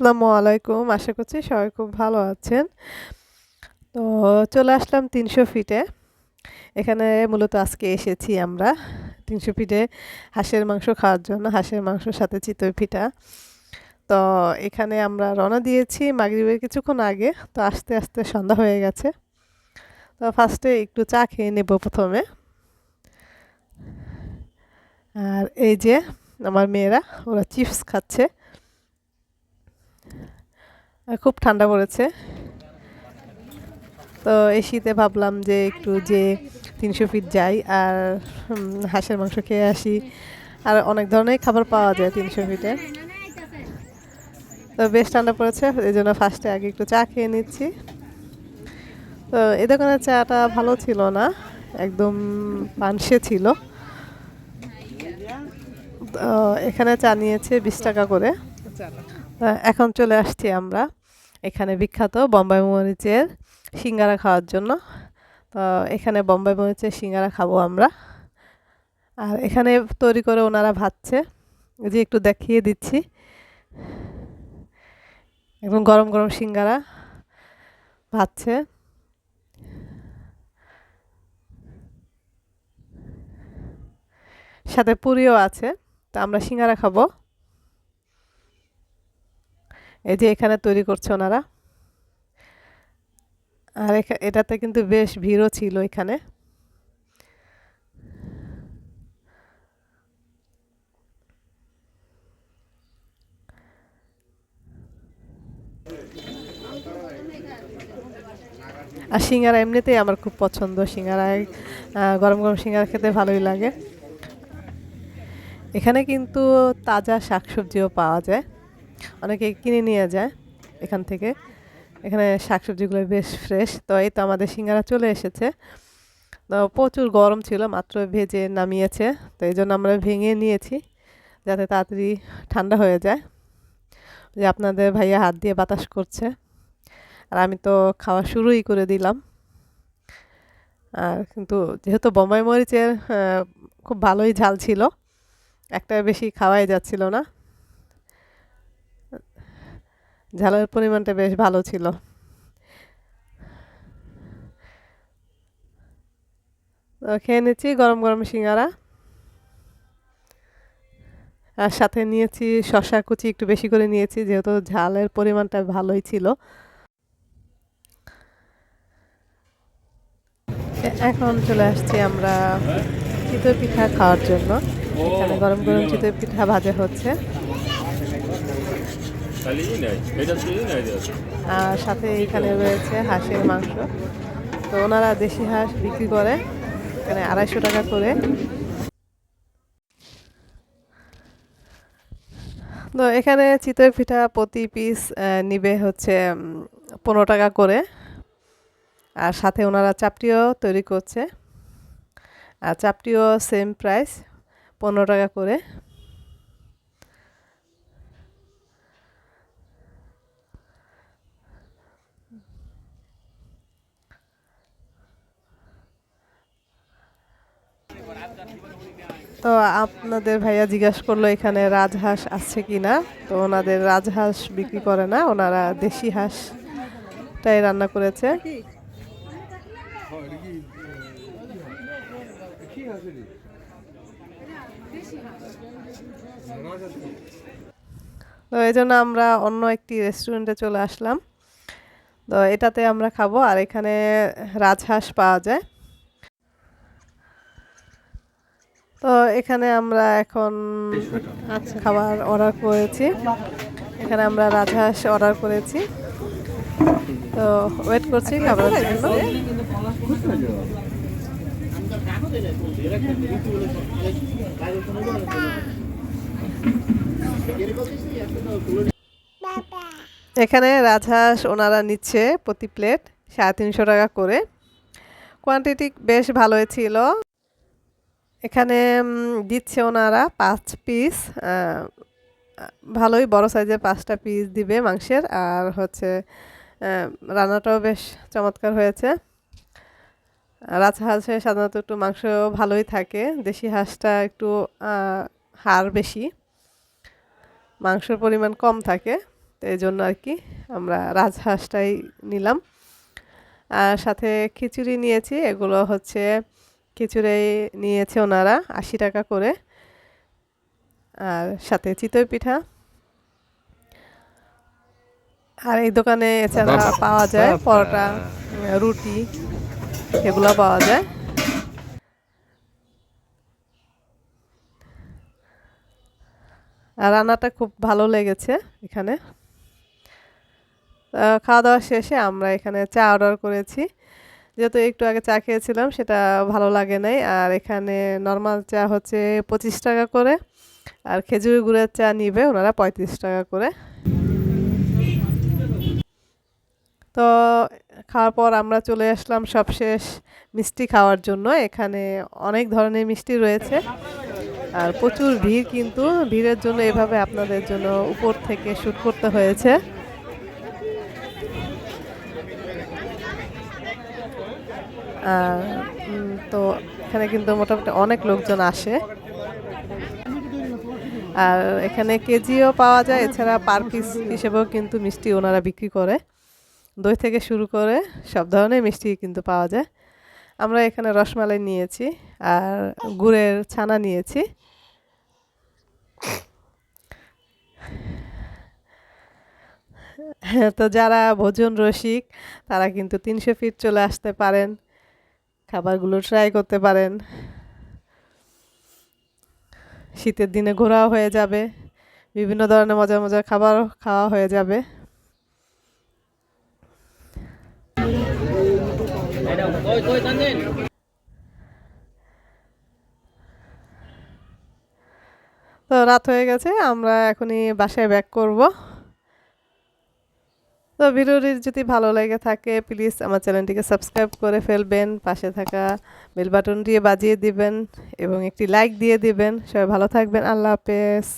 আসসালামু আলাইকুম। আশা করছি সবাই খুব ভালো আছেন। তো চলে আসলাম তিনশো ফিটে। এখানে মূলত আজকে এসেছি আমরা। তিনশো ফিটে হাঁসের মাংস খাওয়ার জন্য। হাঁসের মাংসর সাথে চিতই পিঠা। তো এখানে আমরা রওনা দিয়েছি মাগরিবের কিছুক্ষণ আগে। তো আস্তে আস্তে সন্ধ্যা হয়ে গেছে। তো ফার্স্টে একটু চা খেয়ে নেব প্রথমে। আর এই যে আমার মেয়েরা, ওরা চিপস খাচ্ছে। খুব ঠান্ডা পড়েছে। তো এই শীতে ভাবলাম যে একটু যে তিনশো ফিট যাই আর হাঁসের মাংস খেয়ে আসি। আর অনেক ধরনের খাবার পাওয়া যায় তিনশো ফিটে তো বেশ ঠান্ডা পড়েছে এই জন্য ফার্স্টে আগে একটু চা খেয়ে নিচ্ছি। তো এই দোকানের চাটা ভালো ছিল না একদম পানসে ছিল। এখানে চা নিয়েছে বিশ টাকা করে। এখন চলে আসছি আমরা। এখানে বিখ্যাত বম্বাই মরিচের সিঙ্গারা খাওয়ার জন্য। তো এখানে বম্বাই মরিচের সিঙ্গারা খাব আমরা। আর এখানে তৈরি করে ওনারা ভাজছে। যে একটু দেখিয়ে দিচ্ছি। একদম গরম গরম সিঙ্গারা ভাজছে। সাথে পুরিও আছে। তা আমরা সিঙ্গারা খাব। এই যে এখানে তৈরি করছে ওনারা। আর এটাতে কিন্তু বেশ ভিড়ও ছিল এখানে। আর সিঙ্গারা এমনিতেই আমার খুব পছন্দ। সিঙ্গারায় গরম গরম সিঙ্গারা খেতে ভালোই লাগে। এখানে কিন্তু তাজা শাকসবজিও পাওয়া যায়। অনেকে কিনে নিয়ে যায় এখান থেকে। এখানে শাকসবজিগুলো বেশ ফ্রেশ তো এই তো আমাদের সিঙ্গারা চলে এসেছে। তো প্রচুর গরম ছিল, মাত্র ভেজে নামিয়েছে। তো এই জন্য আমরা ভেঙে নিয়েছি, যাতে তাড়াতাড়ি ঠান্ডা হয়ে যায়। যে আপনাদের ভাইয়া হাত দিয়ে বাতাস করছে। আর আমি তো খাওয়া শুরুই করে দিলাম। আর কিন্তু যেহেতু বোম্বাই মরিচের খুব ভালোই ঝাল ছিল, একটা বেশি খাওয়াই যাচ্ছিল না। ঝালের পরিমাণটা বেশ ভালো ছিল। খেয়ে নিচ্ছি গরম গরম সিঙ্গারা। আর সাথে নিয়েছি শশা কুচি, একটু বেশি করে নিয়েছি, যেহেতু ঝালের পরিমাণটা ভালোই ছিল। এখন চলে আসছি আমরা চিতই পিঠা খাওয়ার জন্য। এখানে গরম গরম চিতই পিঠা ভাজা হচ্ছে। আর সাথে এখানে রয়েছে হাঁসের মাংস। তো ওনারা দেশি হাঁস বিক্রি করে, এখানে আড়াইশো টাকা করে। তো এখানে চিতই পিঠা প্রতি পিস নিবে হচ্ছে পনেরো টাকা করে। আর সাথে ওনারা চাপটিও তৈরি করছে। আর চাপটিও সেম প্রাইস পনেরো টাকা করে। তো আপনাদের ভাইয়া জিজ্ঞাসা করল, এখানে রাজহাঁস আছে কি না তো ওনাদের রাজহাঁস বিক্রি করে না, ওনারা দেশি হাঁসটাই রান্না করেছে। তো এই জন্য আমরা অন্য একটি রেস্টুরেন্টে চলে আসলাম। তো এটাতে আমরা খাব, আর এখানে রাজহাঁস পাওয়া যায়। তো এখানে আমরা এখন আচ্ছা। খাবার অর্ডার করেছি। এখানে আমরা রাজহাঁস অর্ডার করেছি। তো ওয়েট করছি খাবারের জন্য। এখানে রাজহাঁস ওনারা নিচ্ছে প্রতি প্লেট সাড়ে তিনশো টাকা করে। কোয়ান্টিটি বেশ ভালোই ছিল। এখানে দিচ্ছে ওনারা পাঁচ পিস ভালোই বড় সাইজের পাঁচটা পিস দিবে মাংসের। আর হচ্ছে রান্নাটাও বেশ চমৎকার হয়েছে। রাজহাঁসে সাধারণত একটু মাংস ভালোই থাকে, দেশি হাঁসটা একটু হাড় বেশি। মাংসের পরিমাণ কম থাকে, তো এই জন্য আর কি আমরা রাজহাঁসটাই নিলাম। আর সাথে খিচুড়ি নিয়েছি, এগুলো হচ্ছে খিচুড়ি নিয়েছে ওনারা আশি টাকা করে। আর সাথে চিতই পিঠা। আর এই দোকানে এছাড়া পাওয়া যায় পরোটা রুটি এগুলো পাওয়া যায়। আর রান্নাটা খুব ভালো লেগেছে এখানে। খাওয়া দাওয়া শেষে আমরা এখানে চা অর্ডার করেছি। যেহেতু একটু আগে চা খেয়েছিলাম, সেটা ভালো লাগে নাই। আর এখানে নর্মাল চা হচ্ছে পঁচিশ টাকা করে, আর খেজুর গুড়ের চা নিবে ওনারা পঁয়ত্রিশ টাকা করে। তো খাওয়ার পর আমরা চলে আসলাম সবশেষ মিষ্টি খাওয়ার জন্য। এখানে অনেক ধরনের মিষ্টি রয়েছে, আর প্রচুর ভিড় কিন্তু। ভিড়ের জন্য এভাবে আপনাদের জন্য উপর থেকে শ্যুট করতে হয়েছে আর উম, তো এখানে কিন্তু মোটামুটি অনেক লোকজন আসে। আর এখানে কেজিও পাওয়া যায় এছাড়া পার পিস হিসেবেও কিন্তু মিষ্টি ওনারা বিক্রি করে। দই থেকে শুরু করে সব ধরনের মিষ্টি কিন্তু পাওয়া যায়। আমরা এখানে রসমালাই নিয়েছি আর গুড়ের ছানা নিয়েছি। হ্যাঁ, তো যারা ভোজন রসিক তারা কিন্তু তিনশো ফিট চলে আসতে পারেন। খাবারগুলো ট্রাই করতে পারেন। শীতের দিনে ঘোরাও হয়ে যাবে। বিভিন্ন ধরনের মজার মজার খাবারও খাওয়া হয়ে যাবে। তো রাত হয়ে গেছে, আমরা এখনই বাসায় ব্যাক করব। তো ভিডিওটি যদি ভালো লেগে থাকে প্লিজ আমার চ্যানেলটিকে সাবস্ক্রাইব করে ফেলবেন, পাশে থাকা বেল বাটন দিয়ে বাজিয়ে দিবেন এবং একটি লাইক দিয়ে দিবেন। সবাই ভালো থাকবেন, আল্লাহ হাফেজ।